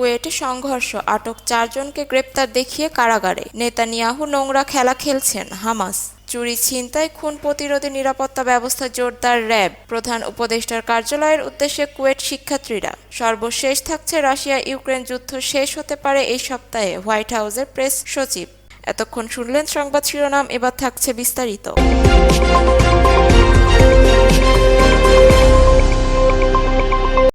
কুয়েটে সংঘর্ষ। আটক চারজনকে গ্রেপ্তার দেখিয়ে কারাগারে। নেতানিয়াহু নোংরা খেলা খেলছেন হামাস। চুরি ছিনতাই, খুন প্রতিরোধে নিরাপত্তা ব্যবস্থা, জোরদার র্যাব। প্রধান উপদেষ্টার কার্যালয়ের উদ্দেশ্যে কুয়েট শিক্ষার্থীরা। সর্বশেষ থাকছে রাশিয়া ইউক্রেন যুদ্ধ শেষ হতে পারে এই সপ্তাহে, হোয়াইট হাউসের প্রেস সচিব। এতক্ষণ শুনলেন সংবাদ শিরোনাম, এবার থাকছে বিস্তারিত।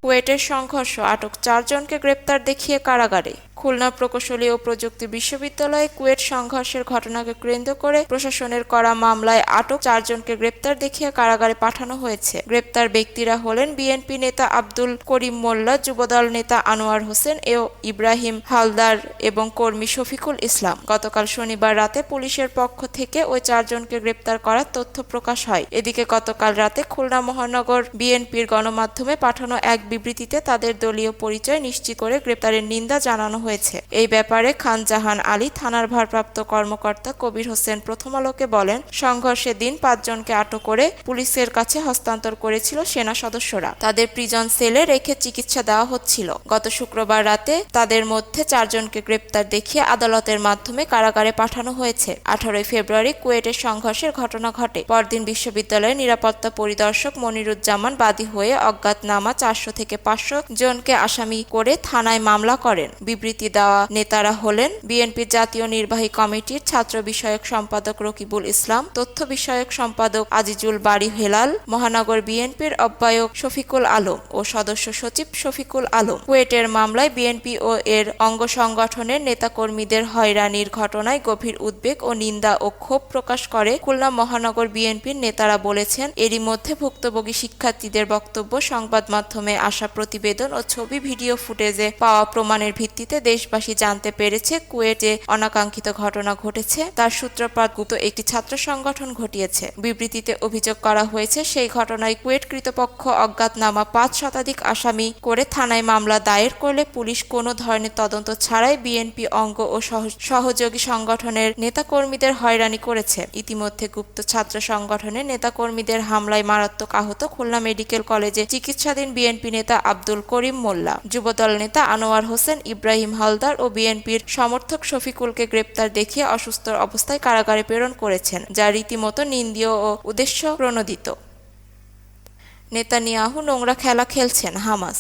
কুয়েটের সংঘর্ষ আটক চারজনকে গ্রেপ্তার দেখিয়ে কারাগারে। খুলনা প্রকৌশলী ও প্রযুক্তি বিশ্ববিদ্যালয়ে কুয়েট সংঘর্ষের ঘটনাকে কেন্দ্র করে প্রশাসনের করা মামলায় আটক চারজনকে গ্রেপ্তার দেখিয়ে কারাগারে পাঠানো হয়েছে। গ্রেপ্তার ব্যক্তিরা হলেন বিএনপি নেতা আব্দুল করিম মোল্লা, যুবদল নেতা আনোয়ার হোসেন ও ইব্রাহিম হালদার এবং কর্মী শফিকুল ইসলাম। গতকাল শনিবার রাতে পুলিশের পক্ষ থেকে ওই চারজনকে গ্রেপ্তার করার তথ্য প্রকাশ হয়। এদিকে গতকাল রাতে খুলনা মহানগর বিএনপির গণমাধ্যমে পাঠানো এক বিবৃতিতে তাদের দলীয় পরিচয় নিশ্চিত করে গ্রেপ্তারের নিন্দা জানানো হয়েছে। এই ব্যাপারে খান জাহান আলী থানার ভারপ্রাপ্ত কর্মকর্তা কবির হোসেন প্রথম আলোকে বলেন সংঘর্ষের দিন পাঁচজনকে আটক করে পুলিশের কাছে হস্তান্তর করেছিল সেনা সদস্যরা। তাদের প্রিজন সেলে রেখে চিকিৎসা দেওয়া হচ্ছিল। গত শুক্রবার রাতে তাদের মধ্যে চারজনকে গ্রেপ্তার দেখিয়ে আদালতের মাধ্যমে কারাগারে পাঠানো হয়েছে। আঠারোই ফেব্রুয়ারি কুয়েটের সংঘর্ষের ঘটনা ঘটে। পরদিন বিশ্ববিদ্যালয়ের নিরাপত্তা পরিদর্শক মনিরুজ্জামান বাদী হয়ে অজ্ঞাতনামা চারশো থেকে পাঁচশো জনকে আসামি করে থানায় মামলা করেন। বিবৃতি দেওয়া নেতারা হলেন বিএনপির জাতীয় নির্বাহী কমিটির ছাত্র বিষয়ক সম্পাদক রকিবুল ইসলাম, তথ্য বিষয়ক সম্পাদক আজিজুল বাড়ি হেলাল, মহানগর বিএনপির আহ্বায়ক শফিকুল আলম ও সদস্য সচিব শফিকুল আলম। কুয়েটের মামলায় বিএনপি ও এর অঙ্গ সংগঠনের নেতাকর্মীদের হয়রানির ঘটনায় গভীর উদ্বেগ ও নিন্দা ও ক্ষোভ প্রকাশ করে খুলনা মহানগর বিএনপির নেতারা বলেছেন, এরই মধ্যে ভুক্তভোগী শিক্ষার্থীদের বক্তব্য সংবাদ মাধ্যমে আসা প্রতিবেদন ও ছবি, ভিডিও ফুটেজে পাওয়া প্রমাণের ভিত্তিতে দেশবাসী জানতে পেরেছে কুয়েটে অনাকাঙ্ক্ষিত ঘটনা ঘটেছে। তার সূত্রপাত গুপ্ত একটি ছাত্র সংগঠন ঘটিয়েছে। বিবৃতিতে অভিযোগ করা হয়েছে, সেই ঘটনায় কুয়েট কৃতপক্ষ অজ্ঞাতনামা পাঁচ শতাধিক আসামি করে থানায় মামলা দায়ের করলে পুলিশ কোনো ধরনের তদন্ত ছাড়াই বিএনপি অঙ্গ ও সহ- সহযোগী সংগঠনের নেতাকর্মীদের হয়রানি করেছে। ইতিমধ্যে গুপ্ত ছাত্র সংগঠনের নেতাকর্মীদের হামলায় মারাত্মক আহত খুলনা মেডিকেল কলেজে চিকিৎসাধীন বিএনপি নেতা আব্দুল করিম মোল্লা। যুবদল নেতা আনোয়ার হোসেন ইব্রাহিম হালদার ও বিএনপির সমর্থক শফিকুলকে গ্রেপ্তার দেখিয়ে অসুস্থ অবস্থায় কারাগারে প্রেরণ করেছেন, যা রীতিমতো নিন্দীয় ও উদ্দেশ্য প্রণোদিত নেতানিয়াহু নোংরা খেলা খেলছেন হামাস।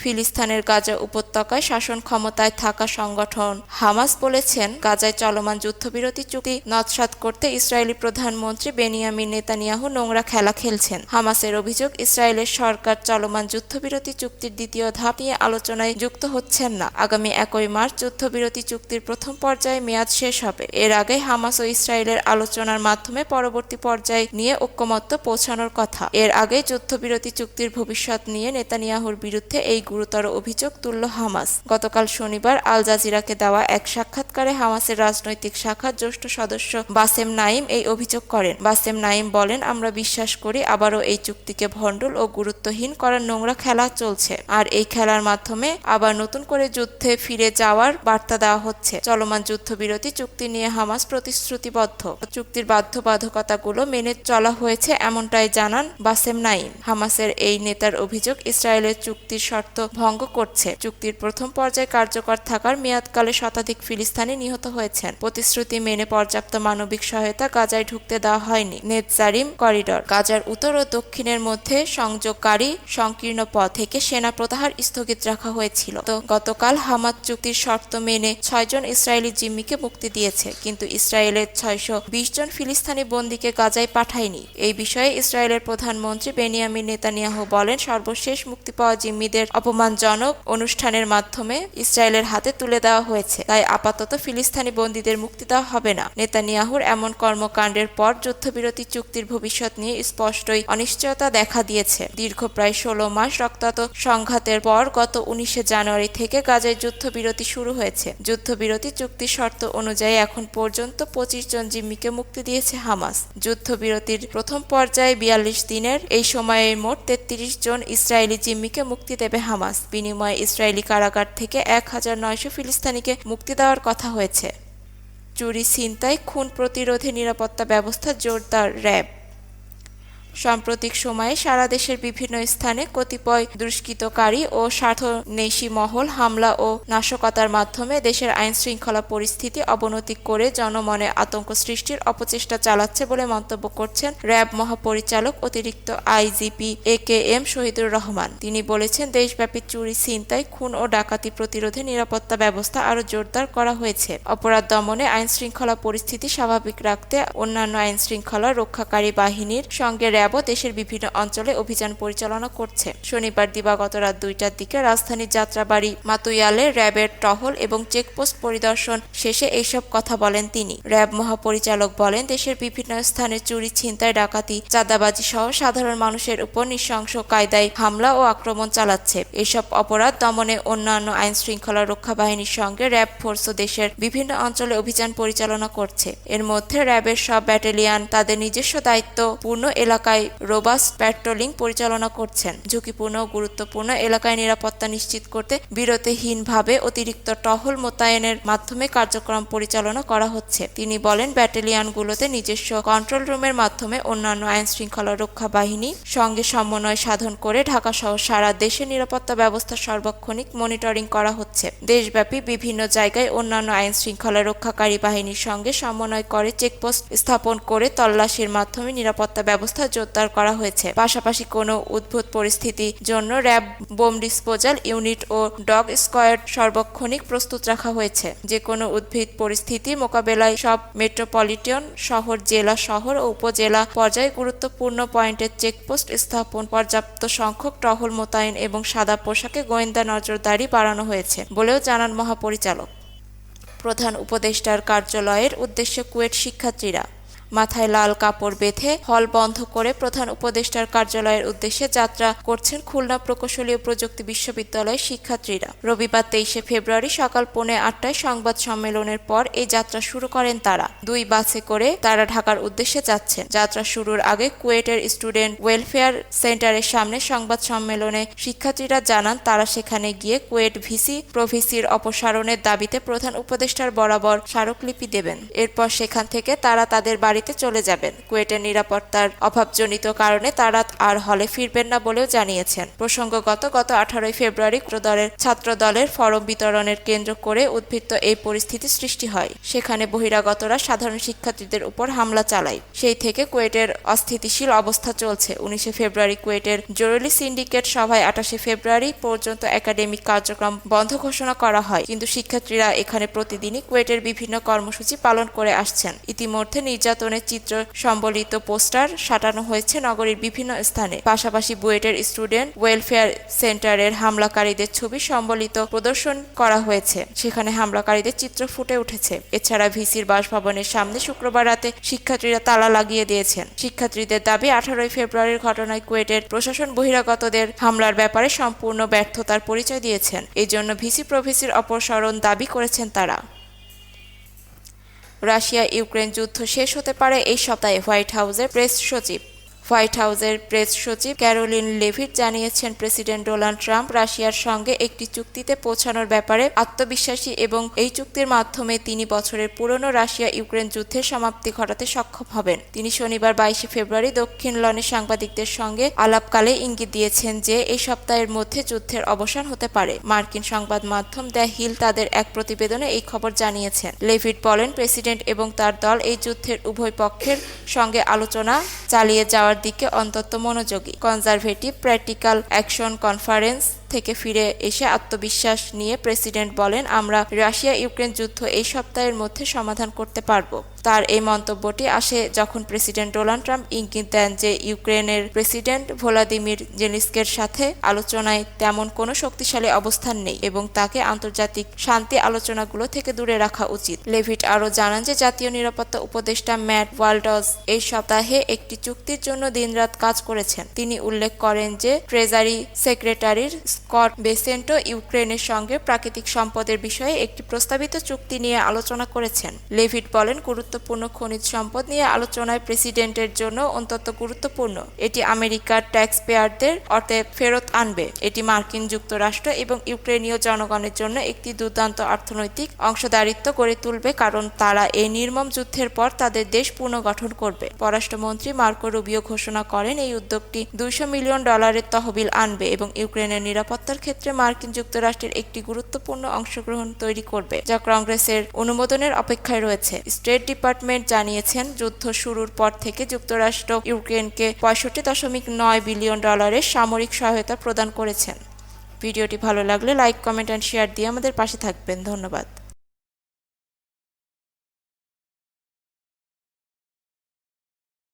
ফিলিস্তিনের গাজা উপত্যকায় শাসন ক্ষমতায় থাকা সংগঠন হামাস বলেছেন, গাজায় চলমান যুদ্ধবিরতি চুক্তি নৎসাৎ করতে ইসরায়েলি প্রধানমন্ত্রী বেনিয়ামিন নেতানিয়াহু নোংরা খেলা খেলছেন। হামাসের অভিযোগ, ইসরায়েলের সরকার চলমান যুদ্ধবিরতি চুক্তির দ্বিতীয় ধাপ নিয়ে আলোচনায় যুক্ত হচ্ছেন না। আগামী একই মার্চ যুদ্ধবিরতি চুক্তির প্রথম পর্যায়ে মেয়াদ শেষ হবে। এর আগে হামাস ও ইসরায়েলের আলোচনার মাধ্যমে পরবর্তী পর্যায়ে নিয়ে ঐক্যমত্য পৌঁছানোর কথা। এর আগে যুদ্ধবিরতি চুক্তির ভবিষ্যৎ নিয়ে নেতানিয়াহুর বিরুদ্ধে এই গুরুতর অভিযোগ তুলল হামাস। গতকাল শনিবার আল জাজিরাকে দেওয়া এক সাক্ষাৎকারে হামাসের রাজনৈতিক শাখার জ্যেষ্ঠ সদস্য বাসেম নাইম এই অভিযোগ করেন। বাসেম নাইম বলেন, আমরা বিশ্বাস করি আবারও এই চুক্তিকে ভণ্ডুল ও গুরুত্বহীন করার নোংরা খেলা চলছে। আর এই খেলার মাধ্যমে আবার নতুন করে যুদ্ধে ফিরে যাওয়ার বার্তা দেওয়া হচ্ছে। চলমান যুদ্ধবিরতি চুক্তি নিয়ে হামাস প্রতিশ্রুতিবদ্ধ। চুক্তির বাধ্যবাধকতাগুলো মেনে চলা হয়েছে এমনটাই জানান বাসেম নাইম হামাসের এই নেতার অভিযোগ ইসরায়েলের চুক্তির শর্ত ভঙ্গ করছে। চুক্তির প্রথম পর্যায়ে কার্যকর থাকার মেয়াদকালে শতাধিক ফিলিস্তিনি নিহত হয়েছেন। প্রতিশ্রুতি মেনে পর্যাপ্ত মানবিক সহায়তা গাজায় ঢুকতে দেওয়া হয়নি। নেতজারিম করিডর, গাজার উত্তর ও দক্ষিণের মধ্যে সংযোগকারী সংকীর্ণ পথ থেকে সেনা প্রত্যাহার স্থগিত রাখা হয়েছিল। তো গতকাল হামাদ চুক্তির শর্ত মেনে ছয়জন ইসরায়েলি জিম্মিকে মুক্তি দিয়েছে, কিন্তু ইসরায়েলের ছয়শো বিশ জন ফিলিস্তানি বন্দীকে গাজায় পাঠায়নি। এই বিষয়ে ইসরায়েলের প্রধানমন্ত্রী বেনিয়ামিন নেতানিয়াহু বলেন, সর্বশেষ মুক্তি পাওয়া জিম্মিদের অপমানজনক অনুষ্ঠানের মাধ্যমে ইসরায়েলের হাতে তুলে দেওয়া হয়েছে। তাই আপাতত ফিলিস্তানি বন্দীদের মুক্তি দেওয়া হবে না। নেতানিয়াহুর এমন কর্মকাণ্ডের পর যুদ্ধবিরতি চুক্তির ভবিষ্যৎ নিয়ে স্পষ্টই অনিশ্চয়তা দেখা দিয়েছে। দীর্ঘ প্রায় ষোলো মাস রক্তাক্ত সংঘাতের পর গত উনিশে জানুয়ারি থেকে গাজায় যুদ্ধবিরতি শুরু হয়েছে। যুদ্ধবিরতি চুক্তি শর্ত অনুযায়ী এখন পর্যন্ত পঁচিশ জন জিম্মিকে মুক্তি দিয়েছে হামাস। যুদ্ধবিরতির প্রথম পর্যায়ে বিয়াল্লিশ দিনের, এই সময়ে মোট তেত্রিশ জন ইসরায়েলি জিম্মিকে মুক্তি দেবে হামাস বিনিময়ে ইসরায়েলি কারাগার থেকে এক হাজার নয়শো ফিলিস্তানিকে মুক্তি দেওয়ার কথা হয়েছে। চুরি ছিনতাই, খুন প্রতিরোধে নিরাপত্তা ব্যবস্থা, জোরদার র্যাব। সাম্প্রতিক সময়ে সারা দেশের বিভিন্ন স্থানে কতিপয় দুষ্কৃতকারী ও স্বার্থন্বেষী মহল হামলা ও নাশকতার মাধ্যমে দেশের আইন শৃঙ্খলা পরিস্থিতি অবনতি করে জনমনে আতঙ্ক সৃষ্টির অপচেষ্টা চালাচ্ছে বলে মন্তব্য করছেন র্যাব মহাপরিচালক অতিরিক্ত IGP A K M Shahidur Rahman. তিনি বলেছেন, দেশব্যাপী চুরি, ছিনতাই, খুন ও ডাকাতি প্রতিরোধে নিরাপত্তা ব্যবস্থা আরও জোরদার করা হয়েছে। অপরাধ দমনে আইন শৃঙ্খলা পরিস্থিতি স্বাভাবিক রাখতে অন্যান্য আইন শৃঙ্খলা রক্ষাকারী বাহিনীর সঙ্গে র্যাবও দেশের বিভিন্ন অঞ্চলে অভিযান পরিচালনা করছে। শনিবার দিবাগত রাত দুইটার দিকে রাজধানীর যাত্রাবাড়ি মাতুয়ালে র্যাবের টহল এবং চেকপোস্ট পরিদর্শন শেষে এইসব কথা বলেন তিনি। র্যাব মহাপরিচালক বলেন, দেশের বিভিন্ন স্থানে চুরি, ছিনতাই, ডাকাতি, চাঁদাবাজি সহ সাধারণ মানুষের উপর নৃশংস কায়দায় হামলা ও আক্রমণ চালাচ্ছে। এসব অপরাধ দমনে অন্যান্য আইন শৃঙ্খলা রক্ষা বাহিনীর সঙ্গে র্যাব ফোর্সও দেশের বিভিন্ন অঞ্চলে অভিযান পরিচালনা করছে। এর মধ্যে র্যাবের সব ব্যাটালিয়ান তাদের নিজস্ব দায়িত্ব পূর্ণ এলাকায় রোবাস্ট প্যাট্রোলিং পরিচালনা করছেন। ঝুঁকিপূর্ণ গুরুত্বপূর্ণ এলাকায় নিরাপত্তা নিশ্চিত করতে বিরতিহীনভাবে অতিরিক্ত টহল মোতায়েনের মাধ্যমে কার্যক্রম পরিচালনা করা হচ্ছে। তিনি বলেন, ব্যাটালিয়নগুলোতে নিজস্ব কন্ট্রোল রুমের মাধ্যমে অন্যান্য আইন শৃঙ্খলা রক্ষা বাহিনী সঙ্গে সমন্বয় সাধন করে ঢাকা সহ সারা দেশে নিরাপত্তা ব্যবস্থা সার্বক্ষণিক মনিটরিং করা হচ্ছে। দেশব্যাপী বিভিন্ন জায়গায় অন্যান্য আইন শৃঙ্খলা রক্ষাকারী বাহিনীর সঙ্গে সমন্বয় করে চেকপোস্ট স্থাপন করে তল্লাশির মাধ্যমে নিরাপত্তা ব্যবস্থা জোরদার করা হয়েছে। পাশাপাশি কোনো উদ্ভুত পরিস্থিতির জন্য র্যাব, বোম ডিসপোজাল ইউনিট ও ডগ স্কোয়াড সার্বক্ষণিক প্রস্তুত রাখা হয়েছে। যে কোনো উদ্ভিদ পরিস্থিতি মোকাবেলায় সব মেট্রোপলিটন শহর, জেলা শহর ও উপজেলা পর্যায়ে গুরুত্বপূর্ণ পয়েন্টের চেকপোস্ট স্থাপন, পর্যাপ্ত সংখ্যক টহল মোতায়েন এবং সাদা পোশাকে গোয়েন্দা নজরদারি বাড়ানো হয়েছে বলেও জানান মহাপরিচালক। প্রধান উপদেষ্টার কার্যালয়ের উদ্দেশ্যে কুয়েট শিক্ষার্থীরা। মাথায় লাল কাপড় বেঁধে হল বন্ধ করে প্রধান উপদেষ্টার কার্যালয়ের উদ্দেশ্যে যাত্রা করছেন খুলনা প্রকৌশলী ও প্রযুক্তি বিশ্ববিদ্যালয়ের শিক্ষার্থীরা। রবিবার তেইশে ফেব্রুয়ারি সকাল পৌনে আটটায় সংবাদ সম্মেলনের পর এই যাত্রা শুরু করেন তারা। দুই বাসে করে তারা ঢাকার উদ্দেশ্যে যাচ্ছেন। যাত্রা শুরুর আগে কুয়েটের স্টুডেন্ট ওয়েলফেয়ার সেন্টারের সামনে সংবাদ সম্মেলনে শিক্ষার্থীরা জানান, তারা সেখানে গিয়ে কুয়েট ভিসি, প্রভিসির অপসারণের দাবিতে প্রধান উপদেষ্টার বরাবর স্মারকলিপি দেবেন। এরপর সেখান থেকে তারা তাদের বাড়িতে চলে যাবেন। কুয়েটের নিরাপত্তার অভাবজনিত কারণে তারা আর হলে ফিরবেন না বলেও জানিয়েছেন। প্রসঙ্গগত গত আঠারোই ফেব্রুয়ারি দলের ছাত্র দলের ফরম বিতরণের কেন্দ্র করে উদ্বৃত্ত এই পরিস্থিতি সৃষ্টি হয়। সেখানে বহিরাগতরা সাধারণ শিক্ষার্থীদের উপর হামলা চালায়। সেই থেকে কুয়েটের অস্থিতিশীল অবস্থা চলছে। উনিশে ফেব্রুয়ারি কুয়েটের জরুরি সিন্ডিকেট সভায় আঠাশে ফেব্রুয়ারি পর্যন্ত একাডেমিক কার্যক্রম বন্ধ ঘোষণা করা হয়। কিন্তু শিক্ষার্থীরা এখানে প্রতিদিনই কুয়েটের বিভিন্ন কর্মসূচি পালন করে আসছেন। ইতিমধ্যে নির্যাতনের চিত্র সম্বলিত পোস্টার সাটানো হয়েছে নগরীর বিভিন্ন স্থানে। পাশাপাশি বুয়েটের স্টুডেন্ট ওয়েলফেয়ার সেন্টারের হামলাকারীদের ছবি সম্বলিত প্রদর্শন করা হয়েছে। সেখানে হামলাকারীদের চিত্র ফুটে উঠেছে। এছাড়া ভিসির বাসভবনের সামনে শুক্রবার রাতে শিক্ষার্থীরা তালা লাগিয়ে দিয়েছেন। শিক্ষার্থীদের দাবি, আঠারোই ফেব্রুয়ারির ঘটনায় কুয়েটের প্রশাসন বহিরাগতদের হামলার ব্যাপারে সম্পূর্ণ ব্যর্থতার পরিচয় দিয়েছেন। এই জন্য ভিসি প্রভিসির অপসারণ দাবি করেছেন তারা। রাশিয়া ইউক্রেন যুদ্ধ শেষ হতে পারে এই সপ্তাহে হোয়াইট হাউসের প্রেস সচিব। হোয়াইট হাউসের প্রেস সচিব ক্যারোলিন লেভিট জানিয়েছেন, প্রেসিডেন্ট ডোনাল্ড ট্রাম্প রাশিয়ার সঙ্গে একটি চুক্তিতে পৌঁছানোর ব্যাপারে আত্মবিশ্বাসী এবং এই চুক্তির মাধ্যমে তিনি বছরের পুরনো রাশিয়া ইউক্রেন যুদ্ধের সমাপ্তি ঘটাতে সক্ষম হবেন। তিনি শনিবার বাইশে ফেব্রুয়ারি দক্ষিণ লনে সাংবাদিকদের সঙ্গে আলাপকালে ইঙ্গিত দিয়েছেন যে এই সপ্তাহের মধ্যে যুদ্ধের অবসান হতে পারে। মার্কিন সংবাদ মাধ্যম দ্য হিল তাদের এক প্রতিবেদনে এই খবর জানিয়েছেন। লেভিট বলেন, প্রেসিডেন্ট এবং তার দল এই যুদ্ধের উভয় পক্ষের সঙ্গে আলোচনা চালিয়ে যাওয়ার দিকে অন্তত মনোযোগী। কনজারভেটিভ প্র্যাকটিক্যাল অ্যাকশন কনফারেন্স থেকে ফিরে এসে আত্মবিশ্বাস নিয়ে প্রেসিডেন্ট বলেন, আমরা রাশিয়া ইউক্রেন যুদ্ধ এই সপ্তাহের মধ্যে সমাধান করতে পারব। তার এই মন্তব্যটি আসে যখন প্রেসিডেন্ট ডোনাল্ড ট্রাম্প ইঙ্গিত দেন যে ইউক্রেনের প্রেসিডেন্ট ভোলাদিমির জেনিস্কের সাথে আলোচনায় তেমন কোনো শক্তিশালী অবস্থান নেই এবং তাকে আন্তর্জাতিক শান্তি আলোচনাগুলো থেকে দূরে রাখা উচিত। লেভিট আরও জানান যে জাতীয় নিরাপত্তা উপদেষ্টা ম্যাট ওয়াল্ডস এই সপ্তাহে একটি চুক্তির জন্য দিনরাত কাজ করেছেন। তিনি উল্লেখ করেন যে ট্রেজারি সেক্রেটারির স্কট বেসেন্টো ইউক্রেনের সঙ্গে প্রাকৃতিক সম্পদের বিষয়ে একটি প্রস্তাবিত চুক্তি নিয়ে আলোচনা করেছেন। লেভিট বলেন, গুরুত্বপূর্ণ খনিজ সম্পদ নিয়ে আলোচনায় প্রেসিডেন্টের জন্য অন্তত গুরুত্বপূর্ণ। এটি আমেরিকার ট্যাক্স পেয়ারদের অর্থে ফেরত আনবে। এটি মার্কিন যুক্তরাষ্ট্র এবং ইউক্রেনীয় জনগণের জন্য একটি দুর্দান্ত অর্থনৈতিক অংশদারিত্ব গড়ে তুলবে, কারণ তারা এই নির্মম যুদ্ধের পর তাদের দেশ পুনর্গঠন করবে। পররাষ্ট্রমন্ত্রী মার্কো রুবিও ঘোষণা করেন, এই উদ্যোগটি দুইশো মিলিয়ন ডলারের তহবিল আনবে এবং ইউক্রেনের নিরাপত্তার ক্ষেত্রে মার্কিন যুক্তরাষ্ট্রের একটি গুরুত্বপূর্ণ অংশগ্রহণ তৈরি করবে, যা কংগ্রেসের অনুমোদনের অপেক্ষায় রয়েছে। স্টেট ডিপার্টমেন্ট জানিয়েছেন, যুদ্ধ শুরুর পর থেকে যুক্তরাষ্ট্র ইউক্রেনকে পঁয়ষট্টি দশমিক নয় বিলিয়ন ডলারের সামরিক সহায়তা প্রদান করেছেন। ভিডিওটি ভালো লাগলে লাইক, কমেন্ট অ্যান্ড শেয়ার দিয়ে আমাদের পাশে থাকবেন। ধন্যবাদ।